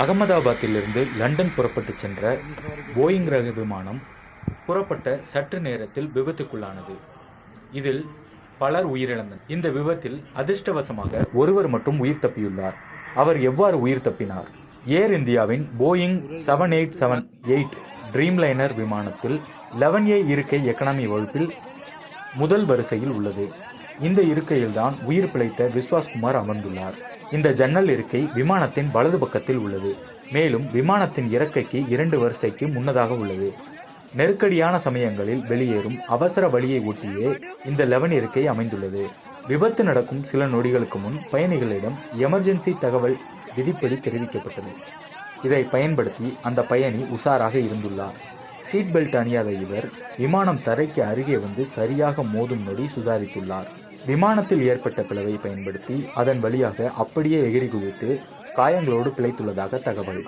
அகமதாபாத்திலிருந்து London புறப்பட்டு சென்ற Boeing ரக விமானம் புறப்பட்ட சற்று நேரத்தில் விபத்துக்குள்ளானது. இதில் பலர் உயிரிழந்தனர். இந்த விபத்தில் அதிர்ஷ்டவசமாக ஒருவர் மட்டும் உயிர் தப்பியுள்ளார். அவர் எவ்வாறு உயிர் தப்பினார்? ஏர் இந்தியாவின் Boeing seven eight seven eight dreamliner விமானத்தில் லெவன் ஏ இருக்கை எக்கனாமி வகுப்பில் முதல் வரிசையில் உள்ளது. இந்த இருக்கையில்தான் உயிர் பிழைத்த விஸ்வாஸ்குமார் அமர்ந்துள்ளார். இந்த ஜன்னல் இருக்கை விமானத்தின் வலது பக்கத்தில் உள்ளது. மேலும் விமானத்தின் இறக்கைக்கு இரண்டு வரிசைக்கு முன்னதாக உள்ளது. நெருக்கடியான சமயங்களில் வெளியேறும் அவசர வழியை ஒட்டியே இந்த லெவன் இருக்கை அமைந்துள்ளது. விபத்து நடக்கும் சில நொடிகளுக்கு முன் பயணிகளிடம் எமர்ஜென்சி தகவல் விதிப்படி தெரிவிக்கப்பட்டது. இதை பயன்படுத்தி அந்த பயணி உஷாராக இருந்துள்ளார். சீட் பெல்ட் அணியாத இவர் விமானம் தரைக்கு அருகே வந்து சரியாக மோதும் நொடி சுதாரித்துள்ளார். விமானத்தில் ஏற்பட்ட பிளவை பயன்படுத்தி அதன் வழியாக அப்படியே எகிரி குதித்து காயங்களோடு பிழைத்துள்ளதாக தகவல்.